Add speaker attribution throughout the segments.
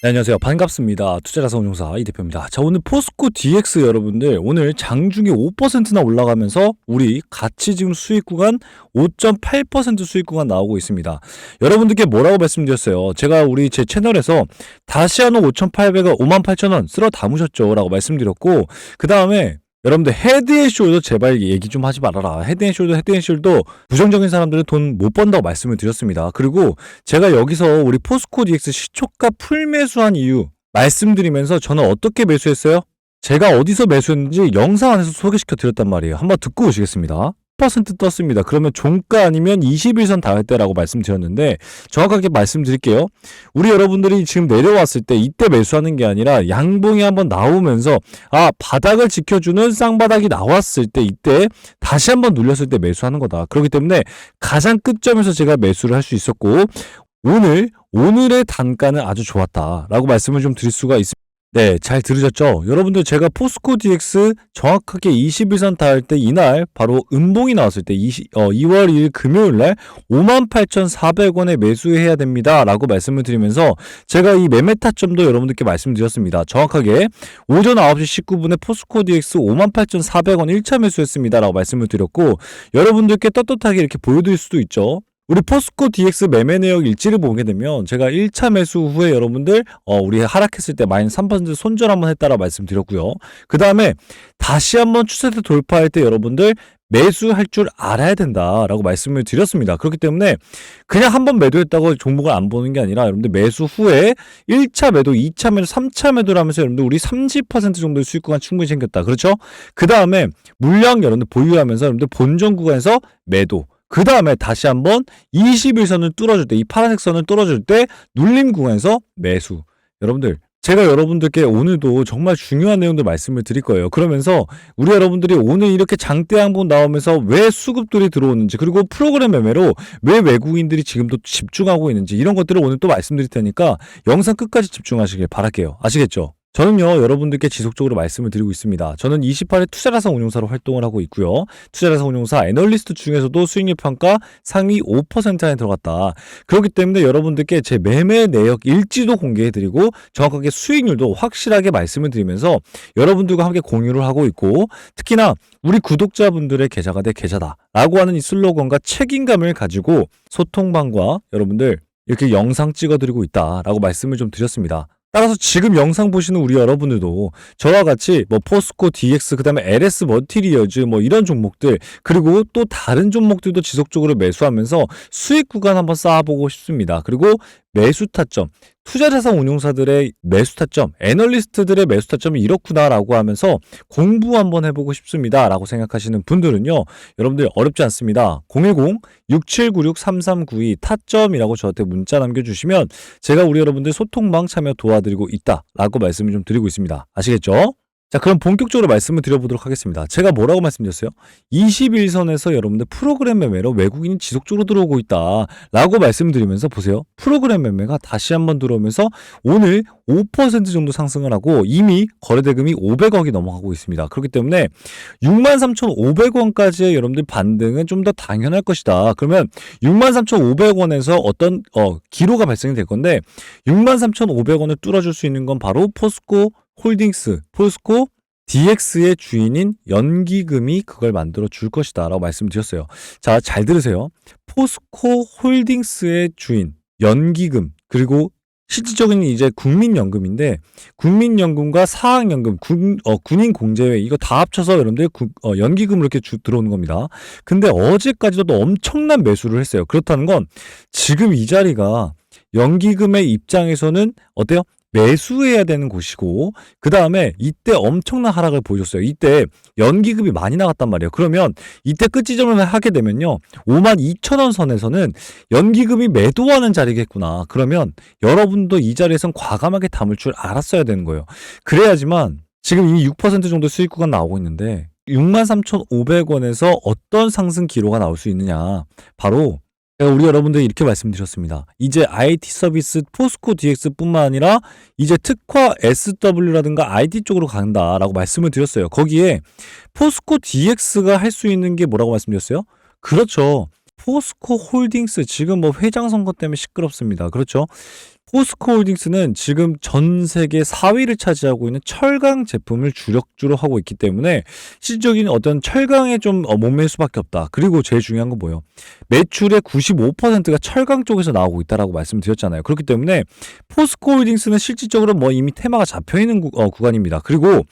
Speaker 1: 네, 안녕하세요. 반갑습니다. 투자자산 운용사 이 대표입니다. 자, 오늘 포스코 DX 여러분들 오늘 장중에 5%나 올라가면서 우리 같이 지금 수익 구간 5.8% 수익 구간 나오고 있습니다. 여러분들께 뭐라고 말씀드렸어요? 제가 우리 제 채널에서 다시 한번 5,800원, 58,000원 쓸어 담으셨죠? 라고 말씀드렸고 그 다음에 여러분들 헤드앤숄더 제발 얘기 좀 하지 말아라. 헤드앤숄더 헤드앤숄더 부정적인 사람들은 돈 못 번다고 말씀을 드렸습니다. 그리고 제가 여기서 우리 포스코 DX 시초가 풀매수한 이유 말씀드리면서 저는 어떻게 매수했어요? 제가 어디서 매수했는지 영상 안에서 소개시켜 드렸단 말이에요. 한번 듣고 오시겠습니다. 10% 떴습니다. 그러면 종가 아니면 21선 닿을 때라고 말씀드렸는데 정확하게 말씀드릴게요. 우리 여러분들이 지금 내려왔을 때 이때 매수하는 게 아니라 양봉이 한번 나오면서 아 바닥을 지켜주는 쌍바닥이 나왔을 때 이때 다시 한번 눌렸을 때 매수하는 거다. 그렇기 때문에 가장 끝점에서 제가 매수를 할 수 있었고 오늘 오늘의 단가는 아주 좋았다라고 말씀을 좀 드릴 수가 있습니다. 네, 잘 들으셨죠? 여러분들 제가 포스코 DX 정확하게 21선 닿을 때 이날 바로 음봉이 나왔을 때 20, 어, 2월 2일 금요일 날 58,400원에 매수해야 됩니다. 라고 말씀을 드리면서 제가 이 매매 타점도 여러분들께 말씀드렸습니다. 정확하게 오전 9시 19분에 포스코 DX 58,400원 1차 매수했습니다. 라고 말씀을 드렸고 여러분들께 떳떳하게 이렇게 보여드릴 수도 있죠. 우리 포스코 DX 매매 내역 일지를 보게 되면 제가 1차 매수 후에 여러분들 어 우리 하락했을 때 마이너스 3% 손절 한번 했다라 말씀드렸고요. 그 다음에 다시 한번 추세대 돌파할 때 여러분들 매수할 줄 알아야 된다라고 말씀을 드렸습니다. 그렇기 때문에 그냥 한 번 매도했다고 종목을 안 보는 게 아니라 여러분들 매수 후에 1차 매도, 2차 매도, 3차 매도를 하면서 여러분들 우리 30% 정도의 수익 구간 충분히 생겼다. 그렇죠? 그 다음에 물량 여러분들 보유하면서 여러분들 본전 구간에서 매도 그 다음에 다시 한번 21선을 뚫어줄 때, 이 파란색 선을 뚫어줄 때 눌림 구간에서 매수. 여러분들, 제가 여러분들께 오늘도 정말 중요한 내용들 말씀을 드릴 거예요. 그러면서 우리 여러분들이 오늘 이렇게 장대 항봉 나오면서 왜 수급들이 들어오는지 그리고 프로그램 매매로 왜 외국인들이 지금도 집중하고 있는지 이런 것들을 오늘 또 말씀드릴 테니까 영상 끝까지 집중하시길 바랄게요. 아시겠죠? 저는요, 여러분들께 지속적으로 말씀을 드리고 있습니다. 저는 28회 투자자산 운용사로 활동을 하고 있고요. 투자자산 운용사 애널리스트 중에서도 수익률 평가 상위 5% 안에 들어갔다. 그렇기 때문에 여러분들께 제 매매 내역 일지도 공개해드리고 정확하게 수익률도 확실하게 말씀을 드리면서 여러분들과 함께 공유를 하고 있고 특히나 우리 구독자분들의 계좌가 내 계좌다. 라고 하는 이 슬로건과 책임감을 가지고 소통방과 여러분들 이렇게 영상 찍어드리고 있다라고 말씀을 좀 드렸습니다. 따라서 지금 영상 보시는 우리 여러분들도 저와 같이 뭐 포스코 DX 그다음에 LS 머티리어즈 뭐 이런 종목들 그리고 또 다른 종목들도 지속적으로 매수하면서 수익 구간 한번 쌓아보고 싶습니다. 그리고 매수 타점, 투자자산 운용사들의 매수 타점, 애널리스트들의 매수 타점이 이렇구나라고 하면서 공부 한번 해보고 싶습니다라고 생각하시는 분들은요, 여러분들 어렵지 않습니다. 010-6796-3392 타점이라고 저한테 문자 남겨주시면 제가 우리 여러분들 소통방 참여 도와드리고 있다라고 말씀을 좀 드리고 있습니다. 아시겠죠? 자, 그럼 본격적으로 말씀을 드려보도록 하겠습니다. 제가 뭐라고 말씀드렸어요? 21선에서 여러분들 프로그램 매매로 외국인이 지속적으로 들어오고 있다. 라고 말씀드리면서 보세요. 프로그램 매매가 다시 한번 들어오면서 오늘 5% 정도 상승을 하고 이미 거래대금이 500억이 넘어가고 있습니다. 그렇기 때문에 63,500원까지의 여러분들 반등은 좀 더 당연할 것이다. 그러면 63,500원에서 어떤 어, 기로가 발생이 될 건데 63,500원을 뚫어줄 수 있는 건 바로 포스코 홀딩스, 포스코 DX의 주인인 연기금이 그걸 만들어 줄 것이다 라고 말씀드렸어요. 자, 잘 들으세요. 포스코 홀딩스의 주인, 연기금, 그리고 실질적인 이제 국민연금인데 국민연금과 사학연금, 군, 어, 군인 공제회 이거 다 합쳐서 여러분들 구, 어, 연기금으로 이렇게 주, 들어오는 겁니다. 근데 어제까지도 엄청난 매수를 했어요. 그렇다는 건 지금 이 자리가 연기금의 입장에서는 어때요? 매수해야 되는 곳이고 그 다음에 이때 엄청난 하락을 보여줬어요. 이때 연기금이 많이 나갔단 말이에요. 그러면 이때 끝지점을 하게 되면요. 5만 2천 원 선에서는 연기금이 매도하는 자리겠구나. 그러면 여러분도 이 자리에선 과감하게 담을 줄 알았어야 되는 거예요. 그래야지만 지금 이미 6% 정도 수익 구간 나오고 있는데 63,500원에서 어떤 상승 기로가 나올 수 있느냐. 바로 우리 여러분들 이렇게 말씀드렸습니다. 이제 IT 서비스 포스코 DX뿐만 아니라 이제 특화 SW라든가 IT 쪽으로 간다라고 말씀을 드렸어요. 거기에 포스코 DX가 할 수 있는 게 뭐라고 말씀드렸어요? 그렇죠. 포스코 홀딩스 지금 뭐 회장 선거 때문에 시끄럽습니다. 그렇죠. 포스코 홀딩스는 지금 전 세계 4위를 차지하고 있는 철강 제품을 주력주로 하고 있기 때문에 실질적인 어떤 철강에 좀 어, 목맬 수밖에 없다. 그리고 제일 중요한 건 뭐예요? 매출의 95%가 철강 쪽에서 나오고 있다라고 말씀드렸잖아요. 그렇기 때문에 포스코 홀딩스는 실질적으로 뭐 이미 테마가 잡혀 있는 구, 어, 구간입니다. 그리고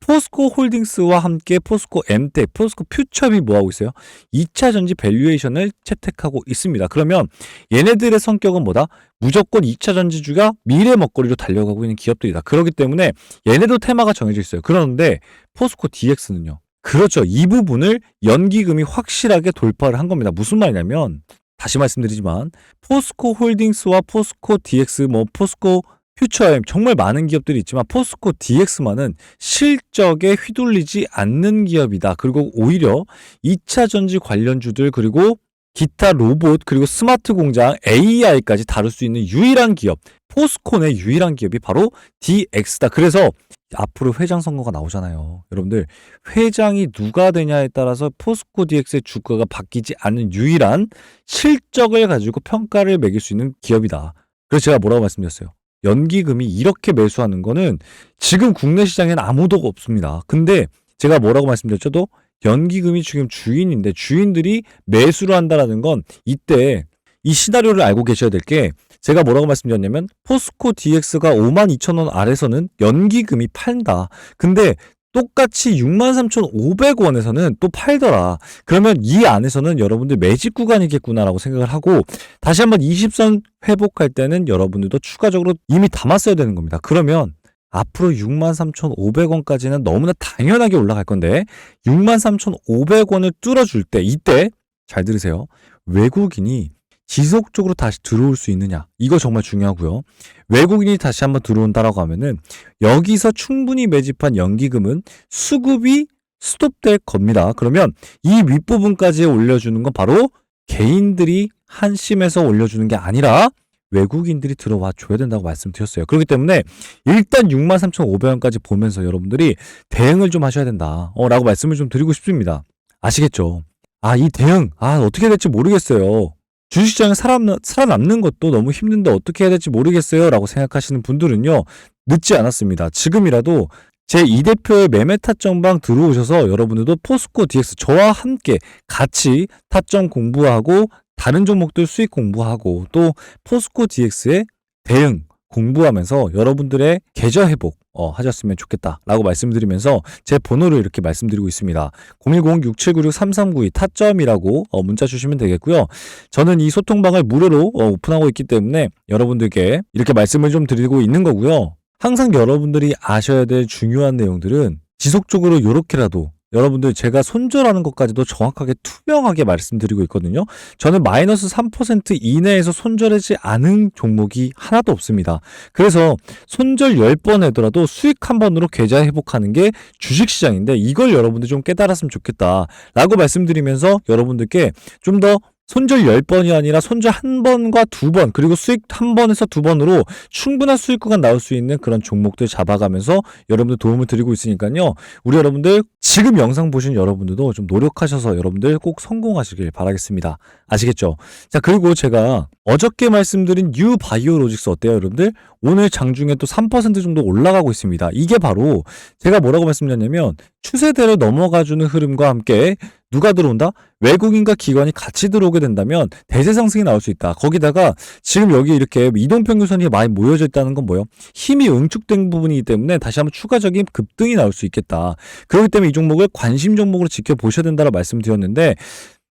Speaker 1: 포스코 홀딩스와 함께 포스코 엠텍, 포스코 퓨처업이 뭐 하고 있어요? 2차 전지 밸류에이션을 채택하고 있습니다. 그러면 얘네들의 성격은 뭐다? 무조건 2차 전지주가 미래 먹거리로 달려가고 있는 기업들이다. 그렇기 때문에 얘네도 테마가 정해져 있어요. 그런데 포스코 DX는요. 그렇죠. 이 부분을 연기금이 확실하게 돌파를 한 겁니다. 무슨 말이냐면 다시 말씀드리지만 포스코 홀딩스와 포스코 DX 뭐 포스코 퓨처엠 정말 많은 기업들이 있지만 포스코 DX만은 실적에 휘둘리지 않는 기업이다. 그리고 오히려 2차 전지 관련주들 그리고 기타 로봇 그리고 스마트 공장 AI까지 다룰 수 있는 유일한 기업 포스콘의 유일한 기업이 바로 DX다. 그래서 앞으로 회장 선거가 나오잖아요. 여러분들 회장이 누가 되냐에 따라서 포스코 DX의 주가가 바뀌지 않는 유일한 실적을 가지고 평가를 매길 수 있는 기업이다. 그래서 제가 뭐라고 말씀드렸어요. 연기금이 이렇게 매수하는 거는 지금 국내 시장에는 아무도 없습니다. 근데 제가 뭐라고 말씀드렸죠? 또 연기금이 지금 주인인데 주인들이 매수를 한다라는 건 이때 이 시나리오를 알고 계셔야 될 게 제가 뭐라고 말씀드렸냐면 포스코 DX가 5만 2천 원 아래서는 연기금이 판다. 근데 똑같이 63,500원에서는 또 팔더라. 그러면 이 안에서는 여러분들 매집 구간이겠구나라고 생각을 하고 다시 한번 20선 회복할 때는 여러분들도 추가적으로 이미 담았어야 되는 겁니다. 그러면 앞으로 63,500원까지는 너무나 당연하게 올라갈 건데 63,500원을 뚫어줄 때 이때 잘 들으세요. 외국인이 지속적으로 다시 들어올 수 있느냐 이거 정말 중요하고요. 외국인이 다시 한번 들어온다라고 하면은 여기서 충분히 매집한 연기금은 수급이 스톱될 겁니다. 그러면 이 윗부분까지 올려주는 건 바로 개인들이 한심해서 올려주는 게 아니라 외국인들이 들어와 줘야 된다고 말씀드렸어요. 그렇기 때문에 일단 63,500원까지 보면서 여러분들이 대응을 좀 하셔야 된다. 어, 라고 말씀을 좀 드리고 싶습니다. 아시겠죠? 아, 이 대응, 아, 어떻게 될지 모르겠어요. 주식시장에 살아남, 살아남는 것도 너무 힘든데 어떻게 해야 될지 모르겠어요. 라고 생각하시는 분들은요, 늦지 않았습니다. 지금이라도 제이 대표의 매매 타점방 들어오셔서 여러분들도 포스코 DX 저와 함께 같이 타점 공부하고 다른 종목들 수익 공부하고 또 포스코 DX의 대응 공부하면서 여러분들의 계좌 회복 어, 하셨으면 좋겠다라고 말씀드리면서 제 번호를 이렇게 말씀드리고 있습니다. 010-6796-3392 타점이라고 어, 문자 주시면 되겠고요. 저는 이 소통방을 무료로 어, 오픈하고 있기 때문에 여러분들께 이렇게 말씀을 좀 드리고 있는 거고요. 항상 여러분들이 아셔야 될 중요한 내용들은 지속적으로 이렇게라도 여러분들 제가 손절하는 것까지도 정확하게 투명하게 말씀드리고 있거든요. 저는 마이너스 3% 이내에서 손절하지 않은 종목이 하나도 없습니다. 그래서 손절 10번 하더라도 수익 한 번으로 계좌 회복하는 게 주식시장인데 이걸 여러분들 좀 깨달았으면 좋겠다. 라고 말씀드리면서 여러분들께 좀 더 손절 10번이 아니라 손절 한 번과 두 번, 그리고 수익 한 번에서 두 번으로 충분한 수익 구간 나올 수 있는 그런 종목들 잡아가면서 여러분들 도움을 드리고 있으니까요. 우리 여러분들 지금 영상 보신 여러분들도 좀 노력하셔서 여러분들 꼭 성공하시길 바라겠습니다. 아시겠죠? 자, 그리고 제가 어저께 말씀드린 뉴 바이오로직스 어때요, 여러분들? 오늘 장중에 또 3% 정도 올라가고 있습니다. 이게 바로 제가 뭐라고 말씀드렸냐면 추세대로 넘어가주는 흐름과 함께 누가 들어온다? 외국인과 기관이 같이 들어오게 된다면 대세 상승이 나올 수 있다. 거기다가 지금 여기 이렇게 이동 평균선이 많이 모여져 있다는 건 뭐예요? 힘이 응축된 부분이기 때문에 다시 한번 추가적인 급등이 나올 수 있겠다. 그렇기 때문에 이 종목을 관심 종목으로 지켜보셔야 된다고 말씀드렸는데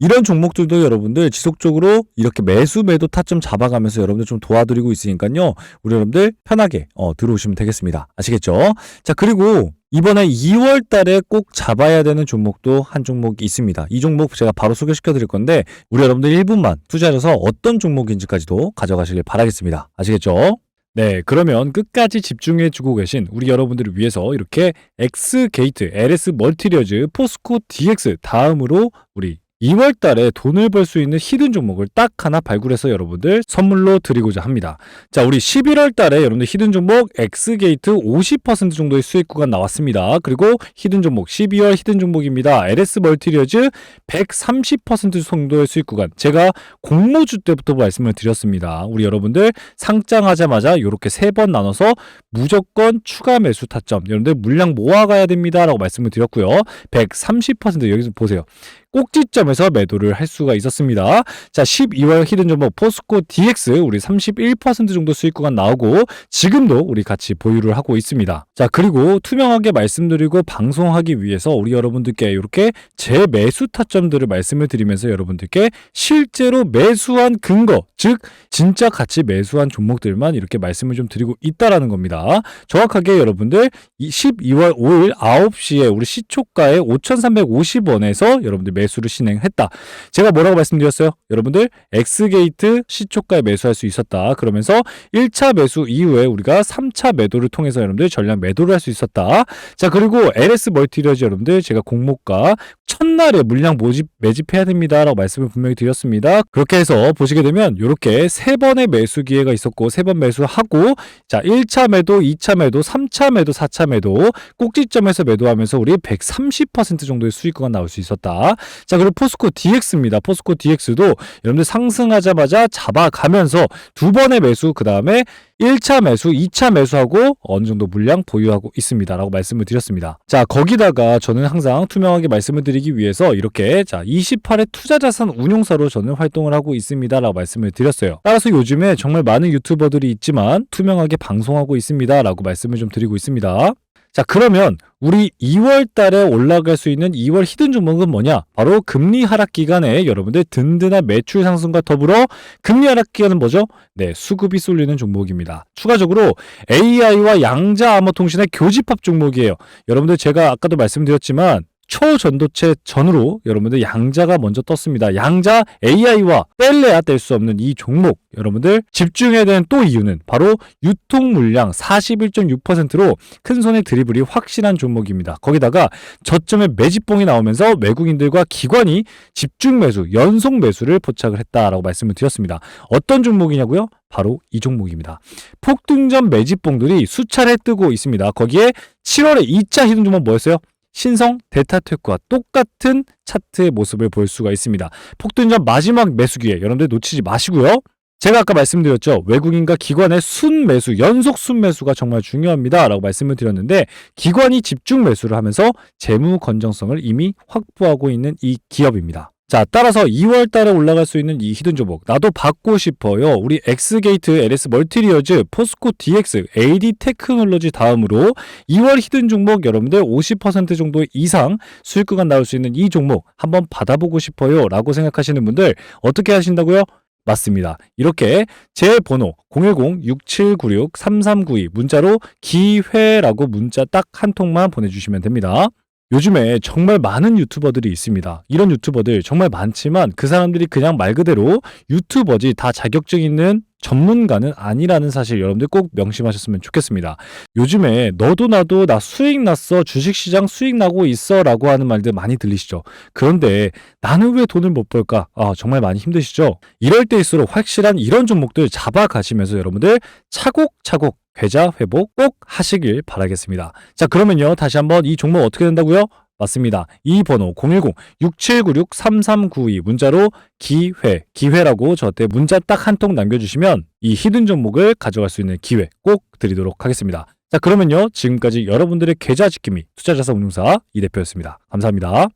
Speaker 1: 이런 종목들도 여러분들 지속적으로 이렇게 매수 매도 타점 잡아가면서 여러분들 좀 도와드리고 있으니까요. 우리 여러분들 편하게 어, 들어오시면 되겠습니다. 아시겠죠? 자 그리고 이번에 2월 달에 꼭 잡아야 되는 종목도 한 종목이 있습니다. 이 종목 제가 바로 소개시켜 드릴 건데 우리 여러분들 1분만 투자해서 어떤 종목인지까지도 가져가시길 바라겠습니다. 아시겠죠? 네, 그러면 끝까지 집중해 주고 계신 우리 여러분들을 위해서 이렇게 X 게이트, LS 멀티리어즈, 포스코 DX 다음으로 우리 2월 달에 돈을 벌 수 있는 히든 종목을 딱 하나 발굴해서 여러분들 선물로 드리고자 합니다. 자, 우리 11월 달에 여러분들 히든 종목 엑스게이트 50% 정도의 수익 구간 나왔습니다. 그리고 히든 종목 12월 히든 종목입니다. LS 멀티리어즈 130% 정도의 수익 구간. 제가 공모주 때부터 말씀을 드렸습니다. 우리 여러분들 상장하자마자 이렇게 세 번 나눠서 무조건 추가 매수 타점. 여러분들 물량 모아가야 됩니다라고 말씀을 드렸고요. 130% 여기서 보세요. 꼭지점 에서 매도를 할 수가 있었습니다. 자, 12월 히든 종목 포스코 DX 우리 31% 정도 수익 구간 나오고 지금도 우리 같이 보유를 하고 있습니다. 자, 그리고 투명하게 말씀드리고 방송하기 위해서 우리 여러분들께 이렇게 제 매수 타점들을 말씀을 드리면서 여러분들께 실제로 매수한 근거, 즉 진짜 같이 매수한 종목들만 이렇게 말씀을 좀 드리고 있다라는 겁니다. 정확하게 여러분들 이 12월 5일 9시에 우리 시초가에 5,350원에서 여러분들 매수를 진행 했다. 제가 뭐라고 말씀드렸어요? 여러분들 엑스게이트 시초가에 매수할 수 있었다. 그러면서 1차 매수 이후에 우리가 3차 매도를 통해서 여러분들 전량 매도를 할 수 있었다. 자, 그리고 LS 멀티리어즈 여러분들 제가 공모가 첫날에 물량 모집 매집해야 됩니다 라고 말씀을 분명히 드렸습니다. 그렇게 해서 보시게 되면 이렇게 세 번의 매수 기회가 있었고 세 번 매수하고 자, 1차 매도, 2차 매도, 3차 매도, 4차 매도 꼭지점에서 매도하면서 우리 130% 정도의 수익가 나올 수 있었다. 자, 그리고 포 스코 DX입니다. 포스코 DX도 여러분들 상승하자마자 잡아가면서 두 번의 매수, 그 다음에 1차 매수, 2차 매수하고 어느 정도 물량 보유하고 있습니다. 라고 말씀을 드렸습니다. 자, 거기다가 저는 항상 투명하게 말씀을 드리기 위해서 이렇게 자, 28회 투자자산 운용사로 저는 활동을 하고 있습니다. 라고 말씀을 드렸어요. 따라서 요즘에 정말 많은 유튜버들이 있지만 투명하게 방송하고 있습니다. 라고 말씀을 좀 드리고 있습니다. 자, 그러면 우리 2월 달에 올라갈 수 있는 2월 히든 종목은 뭐냐? 바로 금리 하락 기간에 여러분들 든든한 매출 상승과 더불어 금리 하락 기간은 뭐죠? 네, 수급이 쏠리는 종목입니다. 추가적으로 AI와 양자 암호 통신의 교집합 종목이에요. 여러분들 제가 아까도 말씀드렸지만 초전도체 전으로 여러분들 양자가 먼저 떴습니다. 양자 AI와 뗄래야 뗄 수 없는 이 종목 여러분들 집중해야 되는 또 이유는 바로 유통 물량 41.6%로 큰 손의 드리블이 확실한 종목입니다. 거기다가 저점에 매집봉이 나오면서 외국인들과 기관이 집중 매수, 연속 매수를 포착을 했다라고 말씀을 드렸습니다. 어떤 종목이냐고요? 바로 이 종목입니다. 폭등전 매집봉들이 수차례 뜨고 있습니다. 거기에 7월에 2차 히든 종목 뭐였어요? 신성 데타텍과 똑같은 차트의 모습을 볼 수가 있습니다. 폭등전 마지막 매수 기회 여러분들 놓치지 마시고요. 제가 아까 말씀드렸죠. 외국인과 기관의 순 매수, 연속 순 매수가 정말 중요합니다. 라고 말씀을 드렸는데, 기관이 집중 매수를 하면서 재무 건정성을 이미 확보하고 있는 이 기업입니다. 자, 따라서 2월 달에 올라갈 수 있는 이 히든 종목 나도 받고 싶어요. 우리 엑스게이트, LS 멀티리어즈, 포스코 DX, AD 테크놀로지 다음으로 2월 히든 종목 여러분들 50% 정도 이상 수익 구간 나올 수 있는 이 종목 한번 받아보고 싶어요라고 생각하시는 분들 어떻게 하신다고요? 맞습니다. 이렇게 제 번호 010-6796-3392 문자로 기회라고 문자 딱 한 통만 보내주시면 됩니다. 요즘에 정말 많은 유튜버들이 있습니다. 이런 유튜버들 정말 많지만 그 사람들이 그냥 말 그대로 유튜버지 다 자격증 있는 전문가는 아니라는 사실 여러분들 꼭 명심하셨으면 좋겠습니다. 요즘에 너도 나도 나 수익 났어 주식시장 수익 나고 있어 라고 하는 말들 많이 들리시죠? 그런데 나는 왜 돈을 못 벌까? 아, 정말 많이 힘드시죠? 이럴 때일수록 확실한 이런 종목들 잡아 가시면서 여러분들 차곡차곡 계좌 회복 꼭 하시길 바라겠습니다. 자, 그러면요. 다시 한번 이 종목 어떻게 된다고요? 맞습니다. 이 번호 010-6796-3392 문자로 기회, 기회라고 저한테 문자 딱 한 통 남겨주시면 이 히든 종목을 가져갈 수 있는 기회 꼭 드리도록 하겠습니다. 자, 그러면요. 지금까지 여러분들의 계좌 지킴이 투자자산 운용사 이 대표였습니다. 감사합니다.